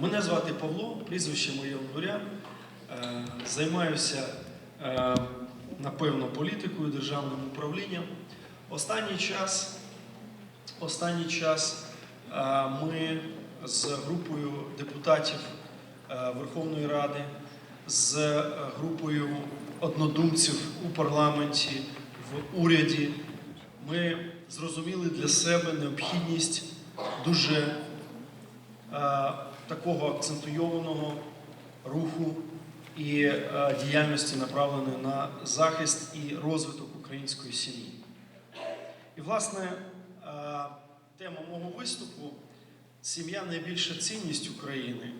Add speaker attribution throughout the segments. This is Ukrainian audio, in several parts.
Speaker 1: Мене звати Павло, прізвище моє Ungurян. Е, Займаюся, е, напевно, політикою, державним управлінням. Останній час, останній час е, ми з групою депутатів е, Верховної Ради, з е, групою однодумців у парламенті, в уряді, ми зрозуміли для себе необхідність дуже е, такого акцентуйованого руху і е, діяльності, направленої на захист і розвиток української сім'ї. І, власне, е, тема мого виступу сім'я найбільша цінність України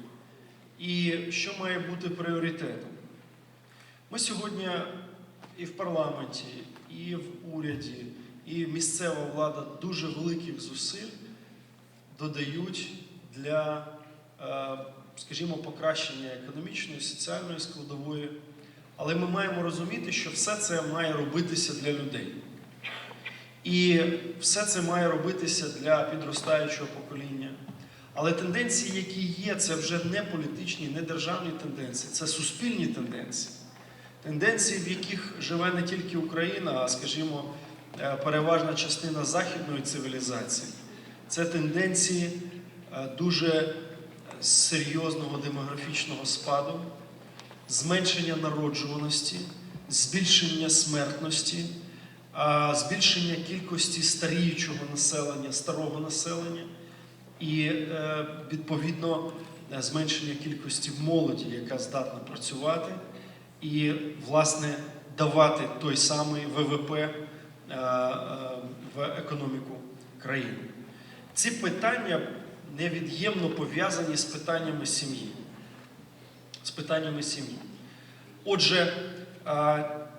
Speaker 1: і що має бути пріоритетом. Ми сьогодні і в парламенті, і в уряді, і місцева влада дуже великих зусиль додають для, скажімо, покращення економічної, соціальної складової. Але ми маємо розуміти, що все це має робитися для людей. І все це має робитися для підростаючого покоління. Але тенденції, які є, це вже не політичні, не державні тенденції, це суспільні тенденції. Тенденції, в яких живе не тільки Україна, а, скажімо, е, переважна частина західної цивілізації. Це тенденції е, дуже серйозного демографічного спаду, зменшення народжуваності, збільшення смертності, збільшення кількості старіючого населення, старого населення і е, відповідно е, зменшення кількості молоді, яка здатна працювати, і, власне, давати той самий ВВП е, в економіку країни. Ці питання невід'ємно пов'язані з питаннями сім'ї. З питаннями сім'ї. Отже,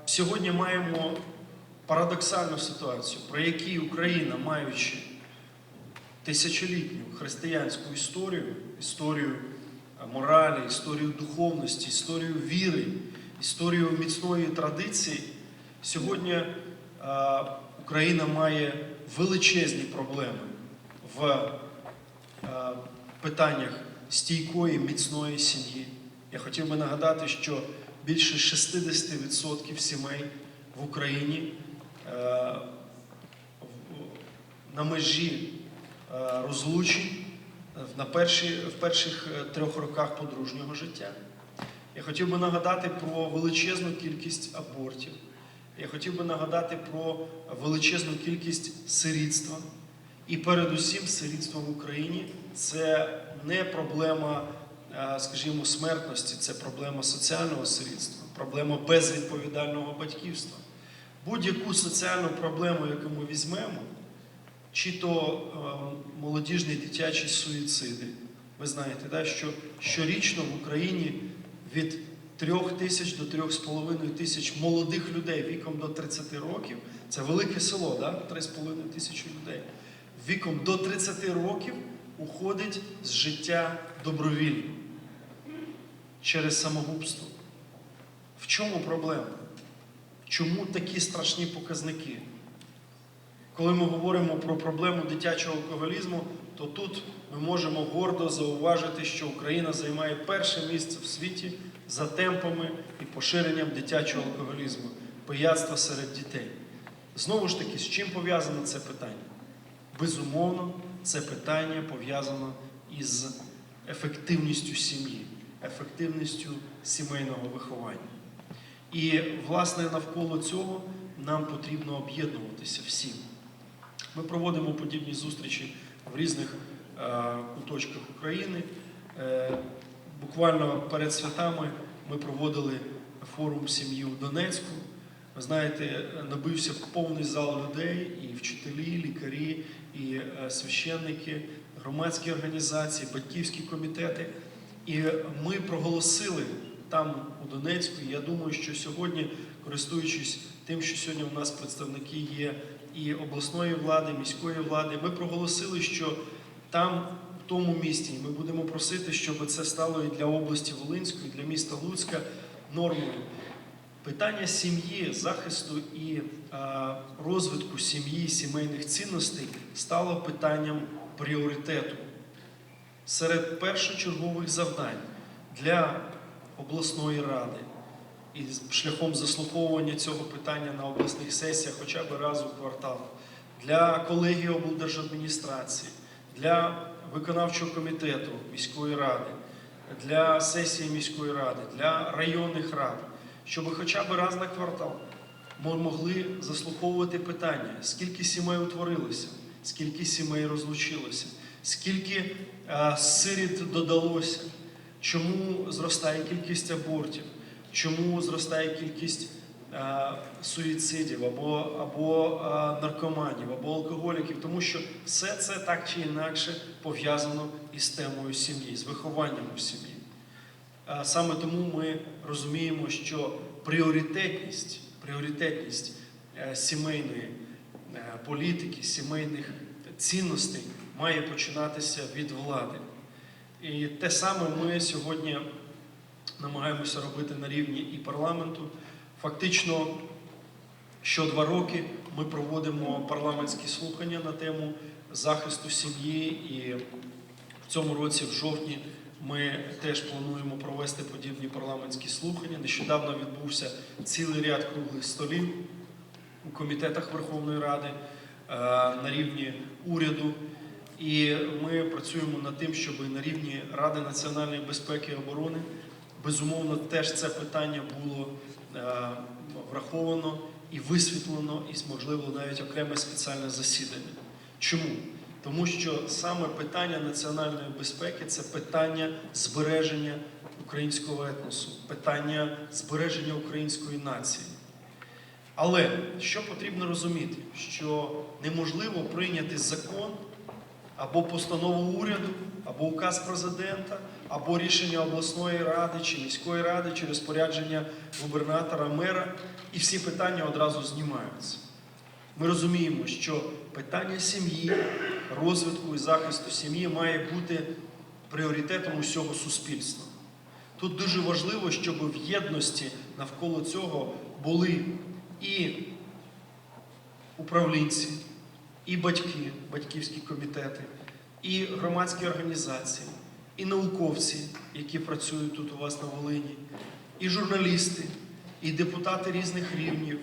Speaker 1: сьогодні маємо парадоксальну ситуацію, про якій Україна, маючи тисячолітню християнську історію, історію моралі, історію духовності, історію віри, історію міцної традиції, сьогодні Україна має величезні проблеми в питаннях стійкої, міцної сім'ї. Я хотів би нагадати, що більше 60% сімей в Україні е, на межі е, розлучень е, на перші, в перших е, трьох роках подружнього життя. Я хотів би нагадати про величезну кількість абортів. Я хотів би нагадати про величезну кількість сирітства. І передусім сирітство в Україні це не проблема, е, скажімо, смертності, це проблема соціального сирітства, проблема безвідповідального батьківства. Будь-яку соціальну проблему, яку ми візьмемо, чи то е, молодіжні дитячі суїциди. Ви знаєте, да, що щорічно в Україні від 3 тисяч до 3,5 тисяч молодих людей віком до 30 років, це велике село, да? 3,5 тисячі людей, віком до 30 років уходить з життя добровільно через самогубство. В чому проблема? Чому такі страшні показники? Коли ми говоримо про проблему дитячого алкоголізму, то тут ми можемо гордо зауважити, що Україна займає перше місце в світі за темпами і поширенням дитячого алкоголізму, пияцтва серед дітей. Знову ж таки, з чим пов'язане це питання? Безумовно, це питання пов'язано із ефективністю сім'ї, ефективністю сімейного виховання. І, власне, навколо цього нам потрібно об'єднуватися всім. Ми проводимо подібні зустрічі в різних е, куточках України. Е, буквально перед святами ми проводили форум сім'ї у Донецьку. Ви знаєте, набився повний зал людей, і вчителі, лікарі, і е, священники, громадські організації, батьківські комітети. І ми проголосили там у Донецьку. І я думаю, що сьогодні, користуючись тим, що сьогодні у нас представники є і обласної влади, міської влади, ми проголосили, що там, в тому місті, і ми будемо просити, щоб це стало і для області Волинської, і для міста Луцька нормою. Питання сім'ї, захисту і е, розвитку сім'ї, сімейних цінностей стало питанням пріоритету. серед першочергових завдань для обласної ради і шляхом заслуховування цього питання на обласних сесіях хоча б раз у квартал, для колегії облдержадміністрації, для виконавчого комітету міської ради, для сесії міської ради, для районних рад, щоб хоча б раз на квартал ми могли заслуховувати питання, скільки сімей утворилося, скільки сімей розлучилося, скільки е, сиріт додалося, чому зростає кількість абортів, чому зростає кількість е, суїцидів або, або е, наркоманів, або алкоголіків, тому що все це так чи інакше пов'язано із темою сім'ї, з вихованням у сім'ї. А Саме тому ми розуміємо, що пріоритетність, пріоритетність е, сімейної е, політики, сімейних цінностей має починатися від влади. І те саме ми сьогодні намагаємося робити на рівні і парламенту. Фактично, що два роки ми проводимо парламентські слухання на тему захисту сім'ї, і в цьому році, в жовтні, ми теж плануємо провести подібні парламентські слухання. Нещодавно відбувся цілий ряд круглих столів у комітетах Верховної Ради е, на рівні уряду. І ми працюємо над тим, щоб на рівні Ради національної безпеки і оборони безумовно теж це питання було е, враховано і висвітлено, і можливо навіть окреме спеціальне засідання. Чому? Тому що саме питання національної безпеки це питання збереження українського етносу, питання збереження української нації. Але що потрібно розуміти, що неможливо прийняти закон або постанову уряду, або указ президента, або рішення обласної ради чи міської ради, чи розпорядження губернатора, мера, і всі питання одразу знімаються. Ми розуміємо, що питання сім'ї, розвитку і захисту сім'ї має бути пріоритетом усього суспільства. Тут дуже важливо, щоб в єдності навколо цього були і управлінці, і батьки, батьківські комітети, і громадські організації, і науковці, які працюють тут у вас на Волині, і журналісти, і депутати різних рівнів,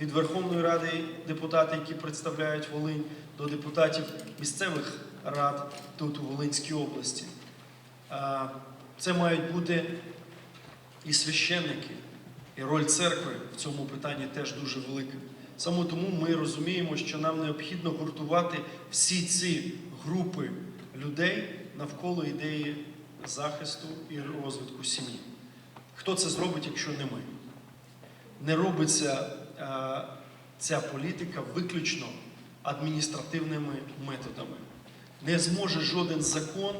Speaker 1: від Верховної Ради депутати, які представляють Волинь, до депутатів місцевих рад тут у Волинській області. Це мають бути і священники, і роль церкви в цьому питанні теж дуже велика. Саме тому ми розуміємо, що нам необхідно гуртувати всі ці групи людей навколо ідеї захисту і розвитку сім'ї. Хто це зробить, якщо не ми? Не робиться ця політика виключно адміністративними методами. Не зможе жоден закон,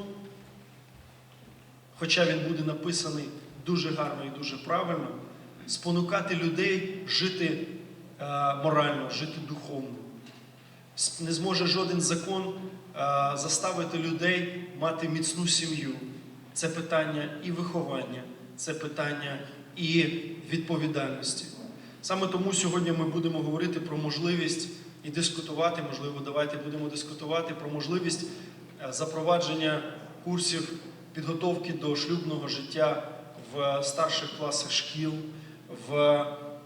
Speaker 1: хоча він буде написаний дуже гарно і дуже правильно, спонукати людей жити е, морально, жити духовно. Не зможе жоден закон е, заставити людей мати міцну сім'ю. Це питання і виховання, це питання і відповідальності. Саме тому сьогодні ми будемо говорити про можливість і дискутувати, можливо, давайте будемо дискутувати про можливість е, запровадження курсів підготовки до шлюбного життя в старших класах шкіл, в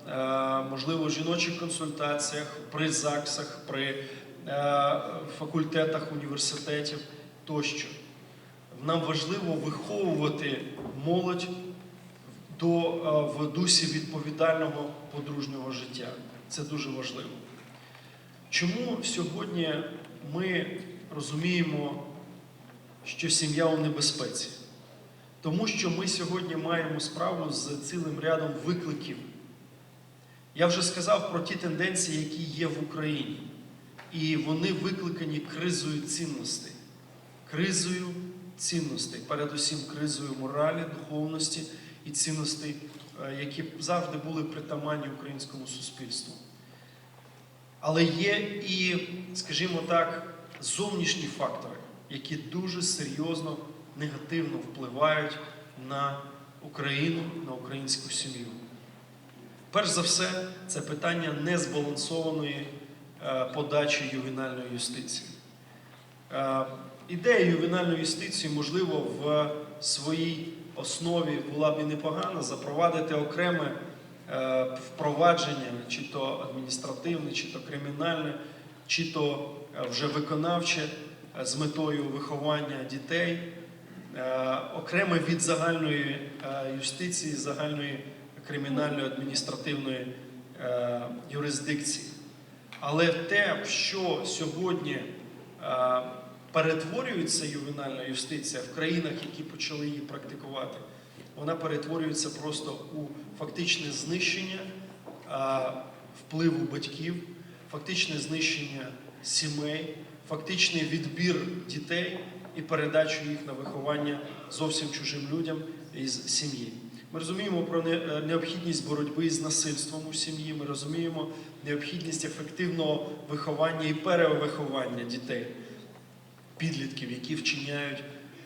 Speaker 1: е, можливо жіночих консультаціях, при ЗАГСах, при е, факультетах університетів тощо. Нам важливо виховувати молодь до, е, в дусі відповідального подружнього життя. Це дуже важливо. Чому сьогодні ми розуміємо, що сім'я у небезпеці? Тому що ми сьогодні маємо справу з цілим рядом викликів. Я вже сказав про ті тенденції, які є в Україні. І вони викликані кризою цінностей. Кризою цінностей, передусім кризою моралі, духовності і цінностей, які завжди були притаманні українському суспільству. Але є і, скажімо так, зовнішні фактори, які дуже серйозно негативно впливають на Україну, на українську сім'ю. Перш за все, це питання незбалансованої е, подачі ювенальної юстиції. Е, ідея ювенальної юстиції, можливо, в своїй основі була б і непогана запровадити окреме е, впровадження, чи то адміністративне, чи то кримінальне, чи то е, вже виконавче е, з метою виховання дітей, окреме від загальної юстиції, загальної кримінальної адміністративної юрисдикції. Але те, що сьогодні перетворюється ювенальна юстиція в країнах, які почали її практикувати, вона перетворюється просто у фактичне знищення впливу батьків, фактичне знищення сімей, фактичний відбір дітей і передачу їх на виховання зовсім чужим людям із сім'ї. Ми розуміємо про е, необхідність боротьби з насильством у сім'ї. Ми розуміємо необхідність ефективного виховання і перевиховання дітей, підлітків, які вчиняють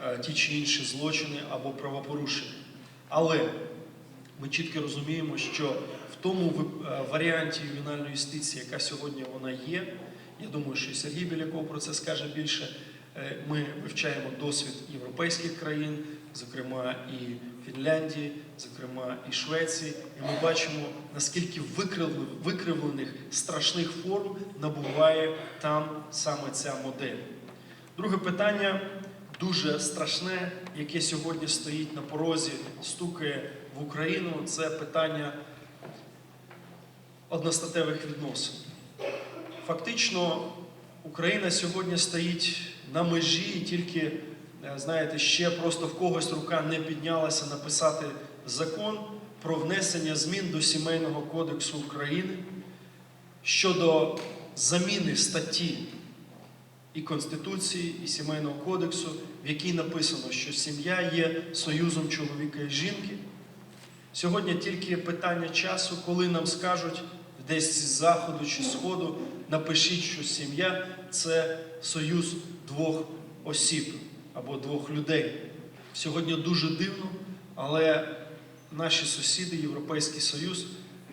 Speaker 1: е, ті чи інші злочини або правопорушення. Але ми чітко розуміємо, що в тому е, варіанті ювенальної юстиції, яка сьогодні вона є, я думаю, що і Сергій Біляков про це скаже більше. е, Ми вивчаємо досвід європейських країн, зокрема і Фінляндії, зокрема і Швеції, і ми бачимо, наскільки викривлених страшних форм набуває там саме ця модель. Друге питання дуже страшне, яке сьогодні стоїть на порозі, стукає в Україну. Це питання одностатевих відносин. Фактично, Україна сьогодні стоїть на межі, і тільки, е, знаєте, ще просто в когось рука не піднялася написати закон про внесення змін до Сімейного кодексу України щодо заміни статті і Конституції, і Сімейного кодексу, в якій написано, що сім'я є союзом чоловіка і жінки. Сьогодні тільки питання часу, коли нам скажуть десь з заходу чи сходу, напишіть, що сім'я це союз двох осіб або двох людей. Сьогодні дуже дивно, але наші сусіди, Європейський Союз,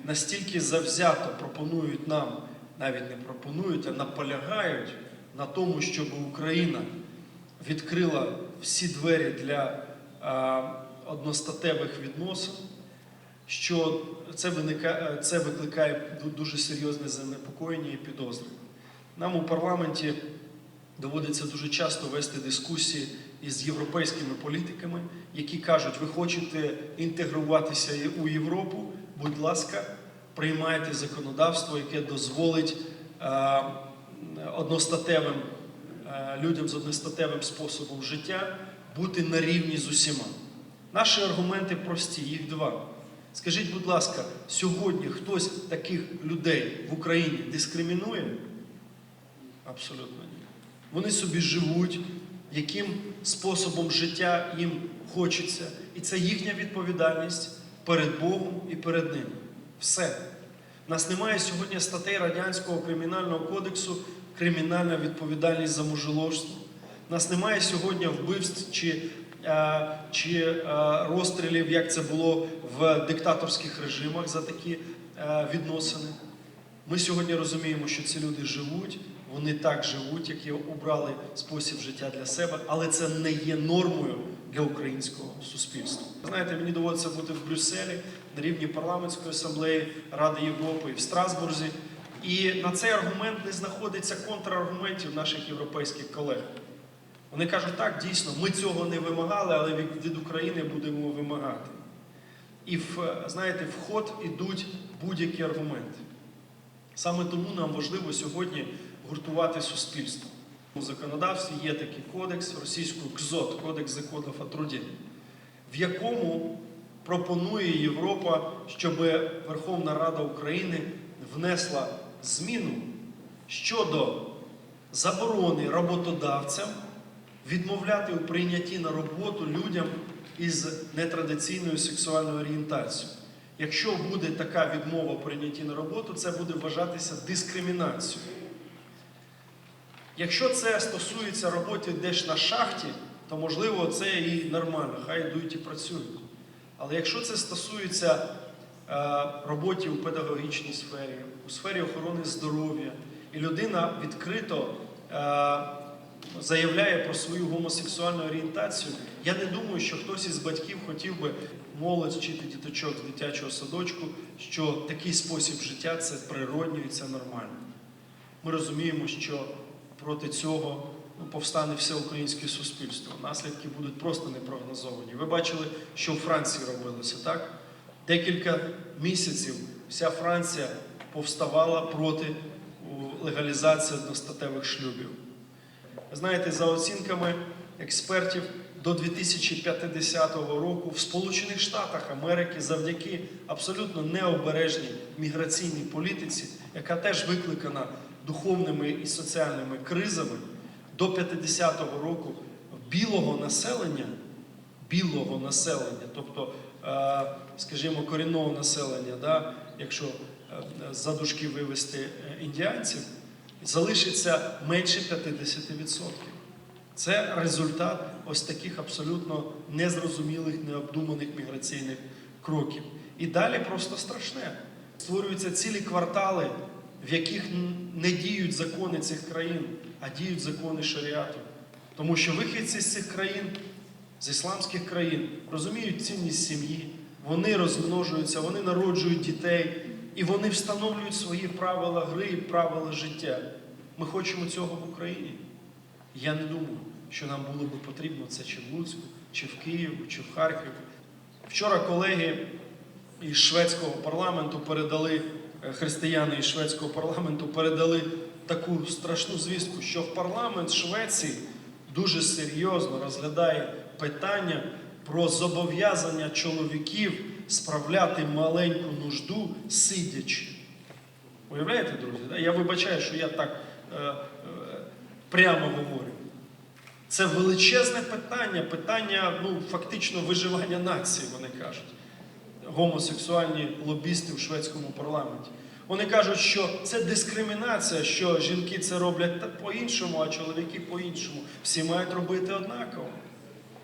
Speaker 1: настільки завзято пропонують нам, навіть не пропонують, а наполягають на тому, щоб Україна відкрила всі двері для одностатевих відносин, що це, виникає, це викликає дуже серйозне занепокоєння і підозри. Нам у парламенті доводиться дуже часто вести дискусії із європейськими політиками, які кажуть, ви хочете інтегруватися у Європу, будь ласка, приймайте законодавство, яке дозволить одностатевим е, людям з одностатевим способом життя бути на рівні з усіма. Наші аргументи прості, їх два. Скажіть, будь ласка, сьогодні хтось таких людей в Україні дискримінує? Абсолютно ні. Вони собі живуть, яким способом життя їм хочеться. І це їхня відповідальність перед Богом і перед ним. Все. У нас немає сьогодні статей Радянського кримінального кодексу кримінальна відповідальність за мужеложство. Нас немає сьогодні вбивств чи, е, чи е, розстрілів, як це було в диктаторських режимах за такі е, відносини. Ми сьогодні розуміємо, що ці люди живуть, вони так живуть, які обрали спосіб життя для себе, але це не є нормою для українського суспільства. Знаєте, мені доводиться бути в Брюсселі на рівні парламентської асамблеї Ради Європи і в Страсбурзі. І на цей аргумент не знаходиться контраргументів наших європейських колег. Вони кажуть, так, дійсно, ми цього не вимагали, але від, України будемо вимагати. І в, знаєте, в ход ідуть будь-які аргументи. Саме тому нам важливо сьогодні гуртувати суспільство. У законодавстві є такий кодекс російською КЗОТ, Кодекс законів о труді, в якому пропонує Європа, щоб Верховна Рада України внесла зміну щодо заборони роботодавцям відмовляти у прийнятті на роботу людям із нетрадиційною сексуальною орієнтацією. Якщо буде така відмова у прийнятті на роботу, це буде вважатися дискримінацією. Якщо це стосується роботи десь на шахті, то можливо це і нормально, хай йдуть і працюють. Але якщо це стосується е, роботи у педагогічній сфері, у сфері охорони здоров'я, і людина відкрито е, заявляє про свою гомосексуальну орієнтацію, я не думаю, що хтось із батьків хотів би молодь вчити діточок з дитячого садочку, що такий спосіб життя це природньо і це нормально. Ми розуміємо, що проти цього ну, повстане все українське суспільство. Наслідки будуть просто непрогнозовані. Ви бачили, що в Франції робилося, так? Декілька місяців вся Франція повставала проти легалізації одностатевих шлюбів. Знаєте, за оцінками експертів, до 2050 року в Сполучених Штатах Америки завдяки абсолютно необережній міграційній політиці, яка теж викликана духовними і соціальними кризами, до 50-го року білого населення, білого населення, тобто, скажімо, корінного населення, да, якщо е, за дужки вивести е, індіанців, залишиться менше 50%. Це результат ось таких абсолютно незрозумілих, необдуманих міграційних кроків. І далі просто страшне. Створюються цілі квартали, в яких не діють закони цих країн, а діють закони шаріату. Тому що вихідці з цих країн, з ісламських країн, розуміють цінність сім'ї, вони розмножуються, вони народжують дітей, і вони встановлюють свої правила гри і правила життя. Ми хочемо цього в Україні. Я не думаю, що нам було би потрібно це чи в Луцьку, чи в Києві, чи в Харкові. Вчора колеги із шведського парламенту передали, е, християни із шведського парламенту передали таку страшну звістку, що в парламент Швеції дуже серйозно розглядає питання про зобов'язання чоловіків справляти маленьку нужду сидячи. Уявляєте, друзі? Я вибачаю, що я так е, е, прямо говорю. Це величезне питання, питання ну, фактично виживання нації, вони кажуть. Гомосексуальні лобісти в шведському парламенті. Вони кажуть, що це дискримінація, що жінки це роблять по-іншому, а чоловіки по-іншому. Всі мають робити однаково.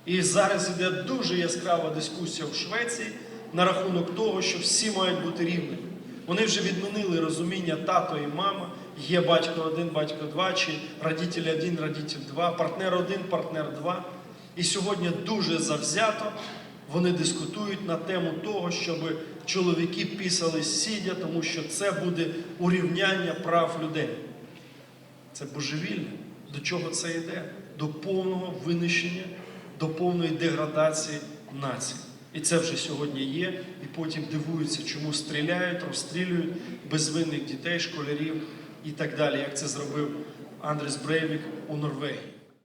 Speaker 1: І зараз іде дуже яскрава дискусія в Швеції на рахунок того, що всі мають бути рівними. Вони вже відмінили розуміння тато і мама, є батько один, батько два, чи родитель один, родитель два, партнер один, партнер два. І сьогодні дуже завзято вони дискутують на тему того, щоб чоловіки писали сидя, тому що це буде урівняння прав людей. Це божевільне. До чого це йде? До повного винищення, до повної деградації нації. І це вже сьогодні є. І потім дивуються, чому стріляють, розстрілюють безвинних дітей, школярів і так далі, як це зробив Андрес Брейвік у Норвегії.